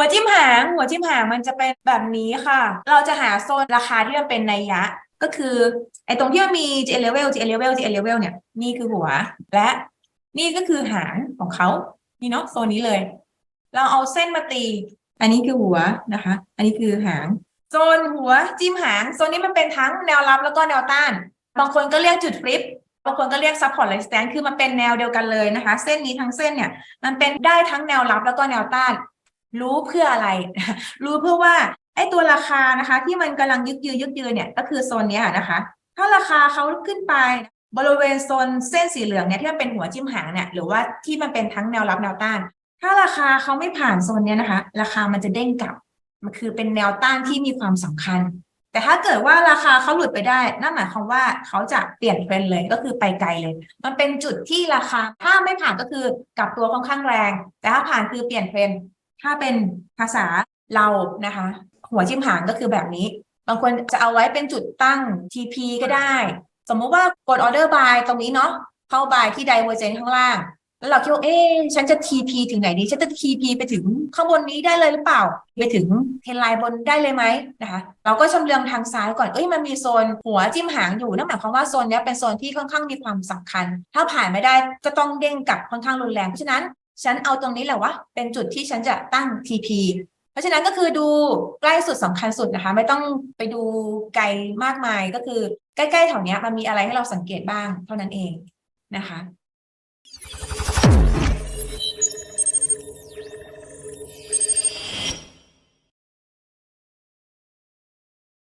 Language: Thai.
หัวจิ้มหาง หัวจิ้มหางมันจะเป็นแบบนี้ค่ะ เราจะหาโซนราคาที่มันเป็นนัยยะก็คือ ไอ้ตรงที่มันมี G level G level G level เนี่ย นี่คือหัว และนี่ก็คือหางของเขานี่เนาะโซนนี้เลย เราเอาเส้นมาตี อันนี้คือหัวนะคะ อันนี้คือหางโซนหัวจิ้มหางโซนนี้มันเป็นทั้งแนวรับแล้วก็แนวต้าน บางคนก็เรียกจุดฟลิปบางคนก็เรียก support resistance คือมันเป็นแนวเดียวกันเลยนะคะ เส้นนี้ทั้งเส้นเนี่ย มันเป็นได้ทั้งแนวรับแล้วก็แนวต้าน รู้เพื่ออะไร รู้เพื่อว่าไอ้ตัวราคานะคะ ที่มันกำลังยึกยือยึกยือเนี่ยก็คือโซนเนี้ยนะคะ ถ้าราคาเขาขึ้นไปบริเวณโซนเส้นสีเหลืองเนี่ยที่มันเป็นหัวจิ้มหางเนี่ยหรือว่าที่มันเป็นทั้งแนวรับแนวต้าน ถ้าราคาเขาไม่ผ่านโซนเนี้ยนะคะ ราคามันจะเด้งกลับ มันคือเป็นแนวต้านที่มีความสำคัญ แต่ถ้าเกิดว่าราคาเขาหลุดไปได้นั่นหมายความว่าเขาจะเปลี่ยนเทรนเลยก็คือไปไกลเลย มันเป็นจุดที่ราคาถ้าไม่ผ่านก็คือกลับตัวค่อนข้างแรง แต่ถ้าผ่านคือเปลี่ยนเทรน ถ้าเป็นภาษาเรานะคะ หัวจิ้มหางก็คือแบบนี้ บางคนจะเอาไว้เป็นจุดตั้ง TP ก็ได้ สมมุติว่ากดออเดอร์บายตรงนี้เนาะเข้าบายที่ divergent ข้างล่าง แล้วเราคิดว่าเอ๊ฉันจะ TP ถึงไหนดี ฉันจะ TP ไปถึงข้างบนนี้ได้เลยหรือเปล่า ไปถึงเทนไลน์บนได้เลยไหมนะคะ เราก็ชำเลืองทางซ้ายก่อน เอ้ยมันมีโซนหัวจิ้มหางอยู่ นั่นหมายความว่าโซนนี้เป็นโซนที่ค่อนข้างมีความสำคัญ ถ้าผ่านไม่ได้ก็ต้องเด้งกลับค่อนข้างรุนแรง เพราะฉะนั้น ฉันเอาตรงนี้แหละวะเป็นจุดที่ฉันจะตั้ง TP เพราะฉะนั้นก็คือดูใกล้สุดสำคัญสุดนะคะ ไม่ต้องไปดูไกลมากมายก็คือใกล้ๆแถวนี้มันมีอะไรให้เราสังเกตบ้างเท่านั้นเองนะคะ